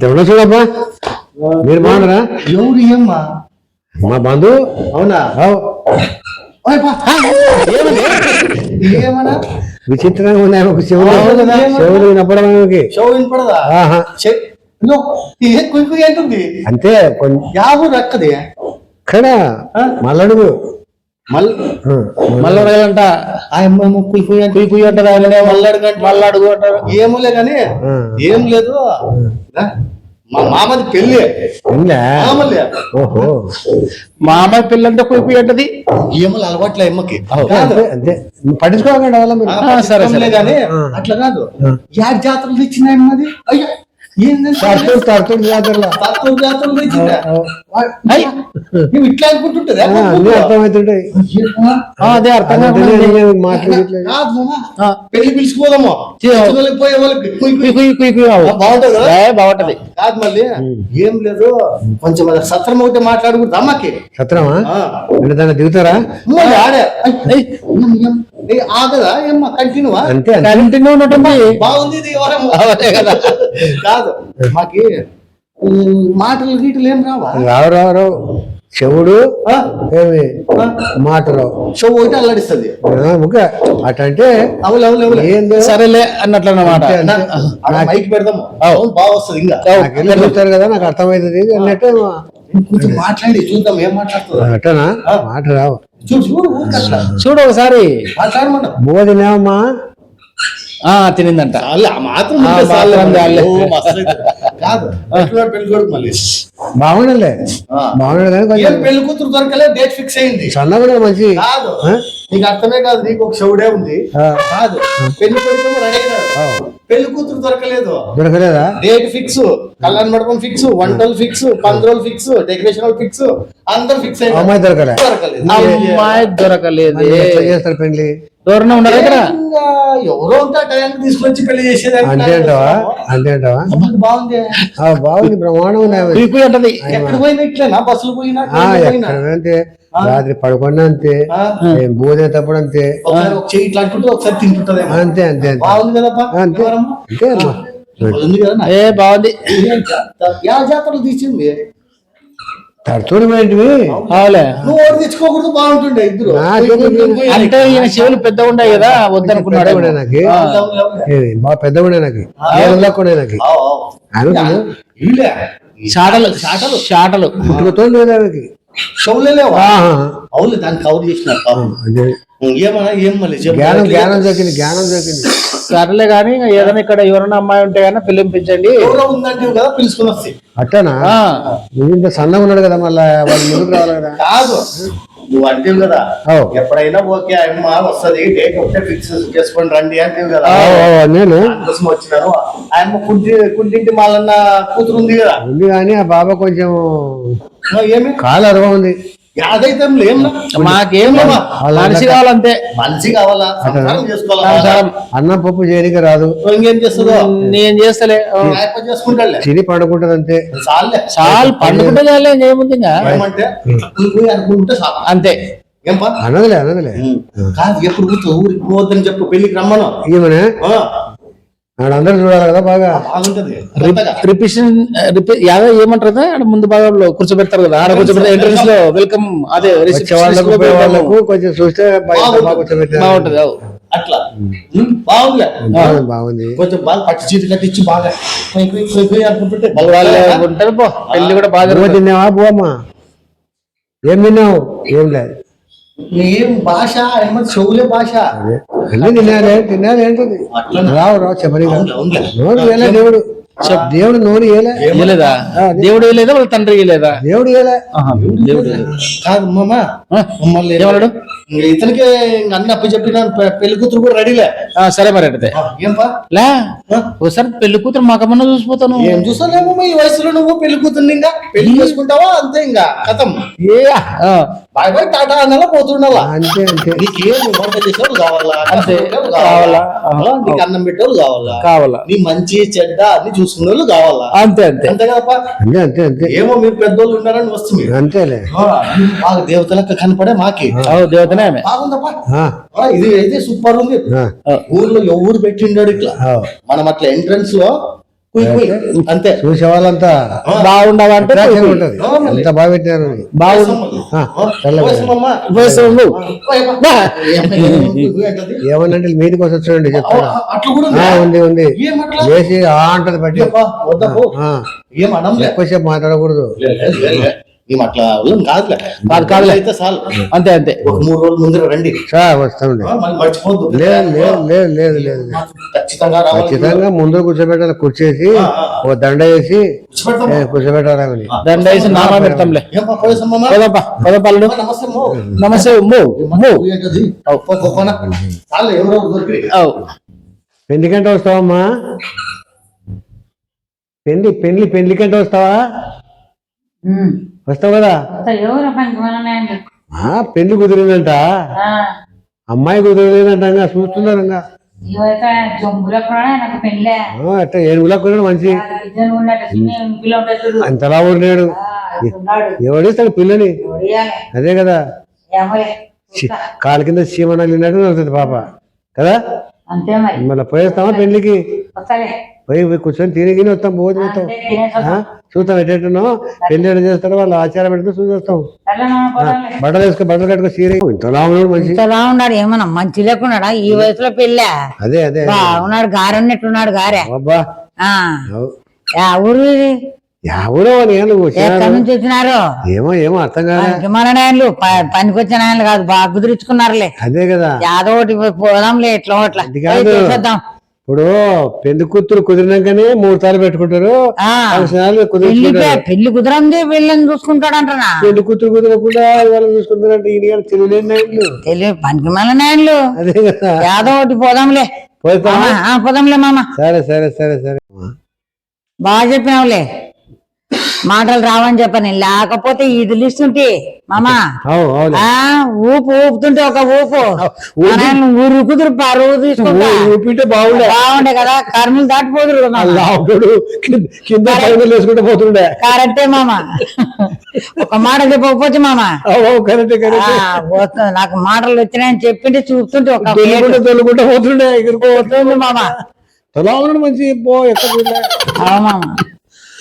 తెవడ చూడబ్బా. మీరు బాగున్నారా? ఎవరు ఏమ్మా మా బంధు. అవునా? విచిత్రంగా ఉన్నాయి ఒక చెవులు? చెవులు వినపడడానికి వినపడదా? అంతే కొంచెం యాభై రక్కది. ఇక్కడ మల్లడుగు. మళ్ళీ ఆ, మళ్ళీ అడగాలంట ఆ అమ్మ కుయ్ కుయ్ అంటే కుయ్యి కుయ్యి అంటారు? ఆయన మళ్ళీ అడుగు మళ్ళీ అడుగు అంటారు కానీ ఆ. ఏం లేదు. మా మామది పెళ్ళి. ఓహో. అమ్మాయి పిల్లంటే కుయ్యి కుయ్యి అంటది. ఏమో అలవాట్లే అమ్మకి. అంతే, సరే. కానీ అట్లా కాదు. యాడ్ జాతరలు ఇచ్చినాయి అమ్మది? అయ్యో తడుతుడు తడుతుడు జాతరలో. నువ్వు ఇట్లా అనుకుంటుంటది అర్థమవుతుంటాయి అదే అర్థం. పెళ్ళి పిలుచుకోదాము వాళ్ళకి పోయే వాళ్ళకి. బాగుంటుంది కదా? ఏ, బాగుంటది. కాదు మళ్ళీ. ఏం లేదు. కొంచెం సత్రం ఒకటి మాట్లాడుకుంటా అమ్మకి సత్రమా? దిగుతారా? ఆడే. ఆగదా? ఏమ్మా కంటిన్యూవా? అంతే కంటిన్యూ ఉన్నట్టుంది. బాగుంది ఇది కదా. కాదు మాకి మాటలు గీటలు ఏం రావా? రావు రావు రావు. చెవుడు? ఏమి? మాట రావు షో ఒకటి అల్లాడిస్తుంది. అటంటే. సరేలే అన్నట్లు అన్నమాట. మైక్ అవును బాగా వస్తుంది ఇంకా. చూస్తారు కదా నాకు అర్థమవుతుంది అన్నట్టు మాట్లాడి చూద్దాం ఏం మాట్లాడుతుందా. అట్టనా మాట రావు. చూడు ఒకసారి. తినిందంట. బాగుండలే కొంచెం పెళ్ళి కూతురు దొరకలే డేట్ ఫిక్స్ అయింది. సన్నగా కూడా మంచి కాదు? నీకు అర్థమే కాదు నీకు ఒక షవుడే ఉంది. కాదు. పెళ్ళి కొడుకు రెడీ. పెళ్ళి కూతురు దొరకలేదు. దొరకలేదా? డేట్ ఫిక్స్ కళ్యాణ మండపం ఫిక్స్ వంటలు ఫిక్స్ పంద్రోలు ఫిక్స్ డెకరేషన్ ఫిక్స్ అందరు ఫిక్స్ ఆ అమ్మాయి దొరకలే. దొరకలేదు. అమ్మాయి దొరకలేదు. చేస్తారు పెళ్ళి ఎవరన్నా ఉన్నారు ఇక్కడ ఇంకా ఎవరో ఉంటే ఆ టైంకి తీసుకొచ్చి పెళ్ళి చేసేదానికి అంతే అంటావా. అంతే అంటావా? బాగుంది. ఆ, బాగుంది అంటది. ఎక్కడ పోయినా బస్సులు అంతే. రాత్రి పడుకున్నా అంతే. బోధే తప్పుడు అంతే. చెయ్యి ఇట్లా అంటుంటే ఒకసారి తింటుంటది అంతే అంతే అంతే. బాగుంది కదప్పా? అంతే. ఏ బాగుంది. యా తీసింది. తడుతుడు ఏంటివి అవులే నువ్వు ఓడి తెచ్చుకోకూడదు బాగుంటుండే ఇద్దరు. అంటే ఈయన చెవులు పెద్ద కదా వద్దనుకున్నాడు నాకు. బాగా పెద్ద నాకు. చాటలు చాటలు పుట్టుకతో లేవా. అవును దాన్ని కవర్ చేసినారు. ఏమన్నా ఏం మళ్ళీ. జ్ఞానం జ్ఞానం దొరికింది జ్ఞానం దొరికింది. సరేలే కానీ ఏదైనా ఇక్కడ ఎవరైనా అమ్మాయి ఉంటే కానీ పిలిపించండి ఉందంటే కదా పిలుచుకుని అట్టనా? ఇంత సన్నగా ఉన్నాడు కదా మళ్ళా వాళ్ళు ముందుకు రావాలి కదా? కాదు. నువ్వు అంటేవి కదా. ఎప్పుడైనా ఓకే అమ్మ వస్తది డేట్ ఒకటే ఫిక్స్ చేసుకొని రండి అంటేవి కదా. నేను? అందుకోసం వచ్చినాను. ఆయన కుంటి కుంటింటి మాలన్న కూతురు ఉంది కదా. ఉంది కానీ ఆ బాబా కొంచెం ఏమి? కాలు అరవ ఉంది. యాదైతే మాకేం. మనిషి కావాలంతే మనిషి కావాలా. అన్నం పప్పు చేయడానికి రాదు. ఇంకేం చేస్తుందో? నేను చేస్తలే. తిని పండుకుంటది అంతే చాలే. చాలు పండుకుంటే చాలే చాలు. అంతే. అనదులే అనదులే. కాదు ఎప్పుడు కూర్చో ఊరికి పోవద్దని చెప్పు పెళ్ళికి రమ్మను. ఈమెనే ఆ, ఆడందరూ చూడాలి కదా బాగా. రిపిషన్ యాదో ఏమంటారు కదా? ఆడ ముందు భాగంలో కూర్చోబెడతారు కదా. ఆడ కూర్చోబెడతారు. ఎంట్రన్స్లో వెల్కమ్ అదే వాళ్ళకు కొంచెం చూస్తే బాగుంటుంది. అట్లా. బాగుంది బాగుంది. కొంచెం బాగా చీర కట్టించి బాగా అనుకుంటుంటే ఉంటారు పో పెళ్ళి కూడా. తిన్నావా? ఏం తిన్నావు? ఏం లేదు. ఏం భాష? ఏమో చెవులే భాష? అన్నీ తినాలే తినాలి ఏంటది? రావు రావు చెప్పని. నోరు ఏలే దేవుడు. దేవుడు నోరు ఏలే ఇయ్యలేదా దేవుడు ఇయ్యలేదా వాళ్ళ తండ్రి ఇయ్యలేదా దేవుడు ఏలే ఆహా, దేవుడు. కాదు మామ. ఆ, మళ్ళీ ఏమన్నాడు? ఇంక ఇతనికే ఇంక అన్ని అప్పు చెప్పిన పెళ్ళి కూతురు కూడా రెడీలే ఆ, సరే మరి పా లే ఒకసారి పెళ్ళి కూతురు మాకమ్మన్నా చూసిపోతాను ఏం చూసాలేమో ఈ వయసులో నువ్వు పెళ్ళి కూతుర్ని ఇంకా? పెళ్ళి చేసుకుంటావా? అంతే ఇంకా. కథం. ఏ, ఆ, బాయ్ బాయ్ టాటా అన్నలా పోతుండాలా. అంతే అంతే. నీకేం వంట చేసేవాళ్ళు కావాలా? అంతే. కావాలా. నీకు అన్నం పెట్టేవాళ్ళు కావాలా? కావాలా. నీ మంచి చెడ్డ అన్ని చూసుకునే వాళ్ళు కావాలా? అంతే అంతే. అంతే కదప్పా. అంతే అంతే అంతే. ఏమో మీరు పెద్దోళ్ళు ఉన్నారని వస్తుంది. అంతేలే. బాగా దేవతలకు కనపడే మాకి. దేవతనే ఆమె. బాగుందప్పా. ఇది అయితే సూపర్ ఉంది. ఊర్లో ఎవరు పెట్టిండాడు ఇట్లా. మనం అట్లా ఎంట్రన్స్లో అంతే. చూసే వాళ్ళంతా బాగుండవంటే మళ్ళీ. ఎంత బాగా. బాగుంది? ఏమనంటే మీదకి వస్తే చూడండి చెప్తాను. ఉందా? ఉంది? వేసి ఆ అంటది పట్టి. ఎక్కువసేపు మాట్లాడకూడదు. మేము అట్లా కాదులే. కాదు, కాదులే. అయితే చాలు. అంతే అంతే. ఒక మూడు రోజుల ముందర రండి. వస్తామండి మర్చిపోద్దు లేదు లేదు లేదు లేదు లేదు. ఖచ్చితంగా ముందు కూర్చోబెట్టాలి కుర్చేసి. ఓ దండ వేసి కూర్చోబెట్టాలని దండ వేసి నామా పెడతాంలే అమ్మా, నమస్తే అమ్మో. నమస్తే ఉమ్ము ఉమ్ము కుయ్ అంటది. పో, పో, పోనా. చాలు ఎవరో ఒకరు దొరికి అవు. పెళ్ళి కంటే వస్తావమ్మా? పెళ్ళి పెళ్ళి పెళ్ళి కంటే వస్తావా వస్తావు కదా? పెళ్ళి కుదిరిందంట. అమ్మాయి కుదిరలేదంట ఇంకా చూస్తున్నారు అట్ట ఏనుగులా కొన్నాడు మంచి. అంతలా ఉన్నాడు. ఎవడిస్తాడు పిల్లని? అదే కదా. కాలు కింద చీమన వెళ్ళినట్టు అవుతుంది పాప. కదా? మళ్ళీ పోయేస్తామా పెళ్ళికి పోయి పోయి కూర్చొని తిని వస్తాం భోజనం వస్తాం. చూస్తాం. ఎట్టెట్టునో పెళ్ళి చేస్తారో వాళ్ళు ఆచారం పెడితే చూసేస్తాం. బట్టలు వేసుకో బట్టలు కట్టుకో సీర ఇంతలా ఉన్నాడు మంచి ఇంతలా ఉన్నాడు ఏమన్నా మంచి లేకున్నాడా? ఈ వయసులో పెళ్ళా? అదే అదే. బాగున్నాడు గారె ఉన్నట్టున్నాడు గారె. అబ్బా. ఊరు? ఎవరో వచ్చినారు? ఏమో ఏమో అర్థం నాయనలు పనికి వచ్చిన నాయనలు కాదు బాగా కుదిరించుకున్నారులే. అదే కదా. యాదో ఒకటి పోదాంలే ఎట్లా అట్లా ఇప్పుడు పెళ్ళి కూతురు కుదిరినాకనే మూడు సార్లు పెట్టుకుంటారు పెళ్ళి కుదరంది పెళ్ళని చూసుకుంటాడంటనా? పెళ్ళి కూతురు కుదరకుండా వాళ్ళు చూసుకుంటారంటే ఈయన తెలియలేని నాయకులు. తెలియ పనికి మన నాయనలు అదే కదా. యాదో ఒకటి పోదాంలే. పోదాంలే మామ. సరే సరే సరే సరే. బాగా చెప్పినావులే మాటలు రావని చెప్పని. లేకపోతే ఇది లిస్ట్ ఉంటే మామా ఊపు ఊపుతుంటే ఒక ఊపు. ఊరు కుదురు పరువు తీసుకుంటా. బాగుండే. బాగుండే కదా కర్మలు వేసుకుంటూ పోతుండే. కరెక్టే మామ. ఒక మాట చెప్పకపోతే మామ. నాకు మాటలు వచ్చినాయని చెప్పింటే చూస్తుంటే ఒక పోతుండే మామ. తలా మంచి పో ఎక్కడ మామ.